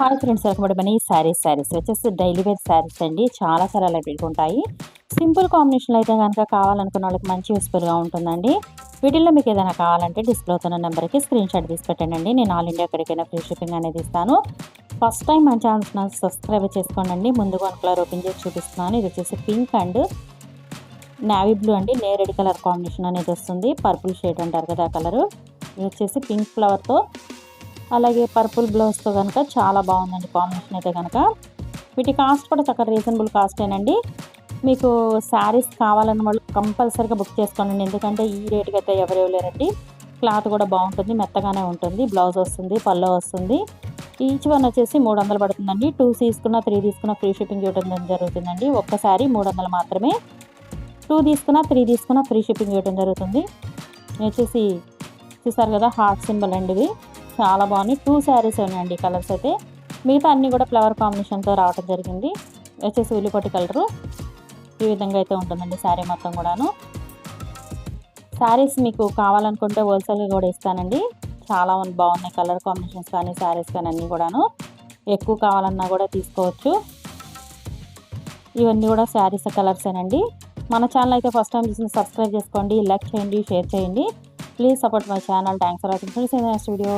Hi friends welcome Mani sarees sarees. వచ్చేసి daily wear saris అండి. చాలా చాలా లైట్గా ఉంటాయి. సింపుల్ కాంబినేషన్లో అయితే కనుక కావాలనుకున్న వాళ్ళకి మంచి యూస్ఫుల్గా ఉంటుందండి. వీటిల్లో మీకు ఏదైనా కావాలంటే డిస్ప్లే అవుతున్న నెంబర్కి స్క్రీన్ షాట్ తీసి పెట్టండి నేను ఆల్ ఇండియా ఎక్కడికైనా ఫ్రీ షిప్పింగ్ అనేది ఇస్తాను. ఫస్ట్ టైం మన ఛానల్ సబ్స్క్రైబ్ చేసుకోండి ముందుగా వన్ కలర్ ఓపెన్ చేసి చూపిస్తున్నాను. ఇది వచ్చేసి పింక్ అండ్ నావీ బ్లూ అండి. నేరెడ్ కలర్ కాంబినేషన్ అనేది వస్తుంది. పర్పుల్ షేడ్ అంటారు కదా ఆ కలరు. ఇది వచ్చేసి పింక్ ఫ్లవర్తో అలాగే పర్పుల్ బ్లౌజ్తో కనుక చాలా బాగుందండి కాంబినేషన్ అయితే కనుక. వీటి కాస్ట్ కూడా చక్కగా రీజనబుల్ కాస్టేనండి మీకు శారీస్ కావాలన్న వాళ్ళు కంపల్సరీగా బుక్ చేసుకోండి ఎందుకంటే ఈ రేటుకి అయితే ఎవరు ఇవ్వలేరండి. క్లాత్ కూడా బాగుంటుంది మెత్తగానే ఉంటుంది బ్లౌజ్ వస్తుంది పల్లో వస్తుంది. ఈచ్ వన్ వచ్చేసి మూడు వందలు పడుతుందండి. టూ తీసుకున్న త్రీ తీసుకున్న ఫ్రీ షిప్పింగ్ ఇవ్వడం జరుగుతుందండి. ఒక్కసారి మూడు వందలు మాత్రమే. టూ తీసుకున్న త్రీ తీసుకున్న ఫ్రీ షిప్పింగ్ ఇవ్వడం జరుగుతుంది. వచ్చేసి చూసారు కదా హార్ట్ సింబల్ అండి ఇది. చాలా బాగున్నాయి. టూ శారీస్ ఉన్నాయండి కలర్స్ అయితే. మిగతా అన్నీ కూడా ఫ్లవర్ కాంబినేషన్తో రావడం జరిగింది. వచ్చేసి ఉల్లిపొట్టి కలరు ఈ విధంగా అయితే ఉంటుందండి శారీ మొత్తం కూడాను. శారీస్ మీకు కావాలనుకుంటే హోల్సేల్గా కూడా ఇస్తానండి. చాలా బాగున్నాయి కలర్ కాంబినేషన్స్ కానీ శారీస్ కానీ అన్నీ కూడాను. ఎక్కువ కావాలన్నా కూడా తీసుకోవచ్చు. ఇవన్నీ కూడా శారీస్ కలర్సేనండి మన ఛానల్ అయితే ఫస్ట్ టైం చూసిన సబ్స్క్రైబ్ చేసుకోండి లైక్ చేయండి షేర్ చేయండి. Please support my channel thanks for watching friends next video